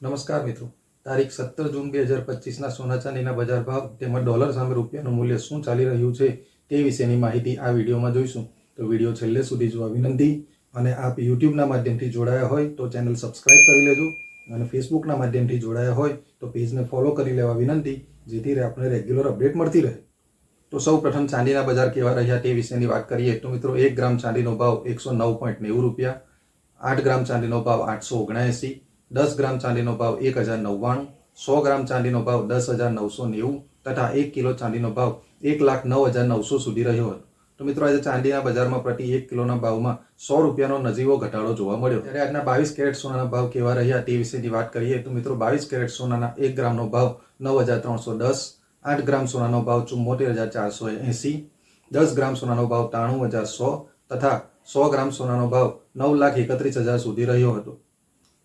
નમસ્કાર મિત્રો. તારીખ સત્તર જૂન બે હજાર પચીસના સોના ચાંદીના બજાર ભાવ તેમજ ડોલર સામે રૂપિયાનું મૂલ્ય શું ચાલી રહ્યું છે તે વિશેની માહિતી આ વિડીયોમાં જોઈશું. તો વીડિયો છેલ્લે સુધી જોવા વિનંતી અને આપ યુટ્યુબના માધ્યમથી જોડાયા હોય તો ચેનલ સબસ્ક્રાઇબ કરી લેજો અને ફેસબુકના માધ્યમથી જોડાયા હોય તો પેજને ફોલો કરી લેવા વિનંતી જેથી આપણે રેગ્યુલર અપડેટ મળતી રહે. તો સૌ પ્રથમ ચાંદીના બજાર કેવા રહ્યા તે વિશેની વાત કરીએ તો મિત્રો એક ગ્રામ ચાંદીનો ભાવ એકસો નવ પોઈન્ટ નેવું રૂપિયા, આઠ ગ્રામ ચાંદીનો ભાવ આઠસો ઓગણએંસી દસ ગ્રામ ચાંદીનો ભાવ એક હજાર નવ્વાણું, સો ગ્રામ ચાંદીનો ભાવ દસ હજાર નવસો નેવું તથા એક કિલો ચાંદીનો ભાવ એક લાખ નવ હજાર નવસો સુધી રહ્યો હતો. તો મિત્રો, આજે ચાંદીના બજારમાં પ્રતિ એક કિલોના ભાવમાં સો રૂપિયાનો નજીવો ઘટાડો જોવા મળ્યો. ત્યારે આજના બાવીસ કેરેટ સોનાના ભાવ કેવા રહ્યા તે વિશેની વાત કરીએ, તો મિત્રો, બાવીસ કેરેટ સોનાના એક ગ્રામનો ભાવ નવ હજાર ત્રણસો દસ, આઠ ગ્રામ સોનાનો ભાવ ચુમ્મોતેર હજાર ચારસો એંસી, દસ ગ્રામ સોનાનો ભાવ ત્રાણું હજાર સો તથા સો ગ્રામ સોનાનો ભાવ નવ લાખ એકત્રીસ હજાર સુધી રહ્યો હતો.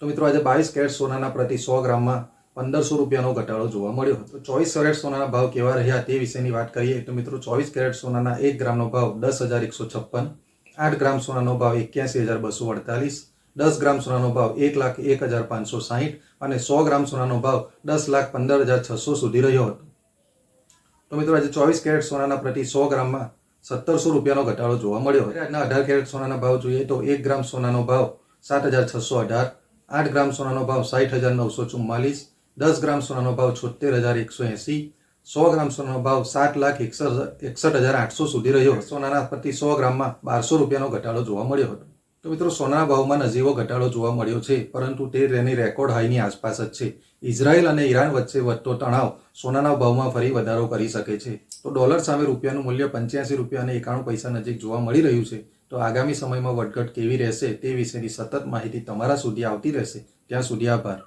તો મિત્રો આજે બાવીસ કેરેટ સોનાના પ્રતિ સો ગ્રામમાં પંદરસો રૂપિયાનો ઘટાડો જોવા મળ્યો હતો. ચોવીસ કેરેટ સોનાના ભાવ કેવા રહ્યા તે વિશેની વાત કરીએ તો મિત્રો ચોવીસ કેરેટ સોનાના એક ગ્રામનો ભાવ દસ હજાર એકસો છપ્પન, આઠ ગ્રામ સોનાનો ભાવ એક્યાસી હજાર બસો અડતાલીસ, દસ ગ્રામ સોનાનો ભાવ એક લાખ એક હજાર પાંચસો સાહીઠ અને સો ગ્રામ સોનાનો ભાવ દસ લાખ પંદર હજાર છસો સુધી રહ્યો હતો. તો મિત્રો આજે ચોવીસ કેરેટ સોનાના પ્રતિ સો ગ્રામમાં સત્તરસો રૂપિયાનો ઘટાડો જોવા મળ્યો. આજના અઢાર કેરેટ સોનાના ભાવ જોઈએ તો એક ગ્રામ સોનાનો ભાવ સાત હજાર છસો અઢાર આઠ ગ્રામ સોનાનો ભાવ સાઠ હજાર નવસો ચુમ્માલીસ, દસ ગ્રામ સોનાનો ભાવ છોતેર હજાર એકસો એંસી, સો ગ્રામ સોનાનો ભાવ સાત લાખ એકસઠ હજાર આઠસો સુધી રહ્યો. સોનાના પ્રતિ સો ગ્રામમાં બારસો રૂપિયાનો ઘટાડો જોવા મળ્યો હતો. તો મિત્રો સોનાના ભાવમાં નજીવો ઘટાડો જોવા મળ્યો છે, પરંતુ તે તેની રેકોર્ડ હાઈની આસપાસ જ છે. ઇઝરાયલ અને ઈરાન વચ્ચે વધતો તણાવ સોનાના ભાવમાં ફરી વધારો કરી શકે છે. તો ડોલર સામે રૂપિયાનું મૂલ્ય પંચ્યાસી રૂપિયા અને એકાણું પૈસા નજીક જોવા મળી રહ્યું છે. તો આગામી સમયમાં વધઘટ કેવી રહેશે તે વિશેની સતત માહિતી તમારા સુધી આવતી રહેશે. ત્યાં સુધી આભાર.